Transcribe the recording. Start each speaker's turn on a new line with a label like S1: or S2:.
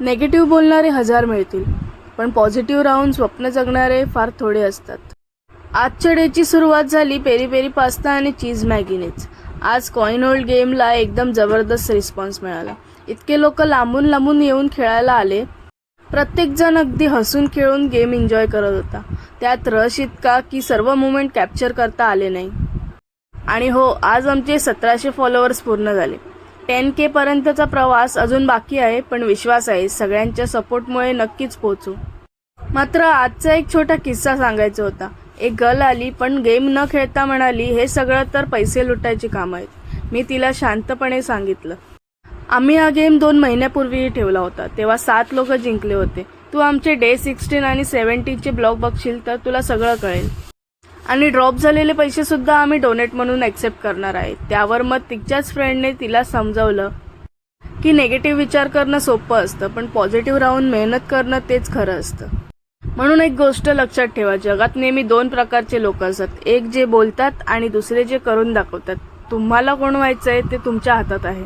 S1: Negative बोलणारे हजार मिळतील पण पॉझिटिव्ह राहून स्वप्न जगणारे फार थोडे असतात. आजच्या डेची सुरुवात झाली पेरी पेरी पास्ता आणि चीज मॅगीनेच. आज कॉईन होल्ड गेमला एकदम जबरदस्त रिस्पॉन्स मिळाला. इतके लोक लांबून लांबून येऊन खेळायला आले. प्रत्येकजण अगदी हसून खेळून गेम एन्जॉय करत होता. त्यात रश इतका की सर्व मुवमेंट कॅप्चर करता आले नाही. आणि हो आज आमचे सतराशे फॉलोअर्स पूर्ण झाले. टेन के पर्यंतचा प्रवास अजून बाकी आहे पण विश्वास आहे सगळ्यांच्या सपोर्टमुळे नक्कीच पोहोचू. मात्र आजचा एक छोटा किस्सा सांगायचा होता. एक गर्ल आली पण गेम न खेळता म्हणाली हे सगळं तर पैसे लुटायची कामं आहेत. मी तिला शांतपणे सांगितलं. आम्ही हा गेम दोन महिन्यापूर्वीही ठेवला होता. तेव्हा सात लोक जिंकले होते. तू आमचे डे सिक्स्टीन आणि सेवन्टीनचे ब्लॉग बघशील तर तुला सगळं कळेल. आणि ड्रॉप झालेले पैसेसुद्धा आम्ही डोनेट म्हणून ॲक्सेप्ट करणार आहे. त्यावर मग तिच्याच फ्रेंडने तिला समजावलं की नेगेटिव्ह विचार करणं सोपं असतं पण पॉझिटिव्ह राहून मेहनत करणं तेच खरं असतं. म्हणून एक गोष्ट लक्षात ठेवा जगात नेहमी दोन प्रकारचे लोक असतात. एक जे बोलतात आणि दुसरे जे करून दाखवतात. तुम्हाला कोण व्हायचं आहे ते तुमच्या हातात आहे.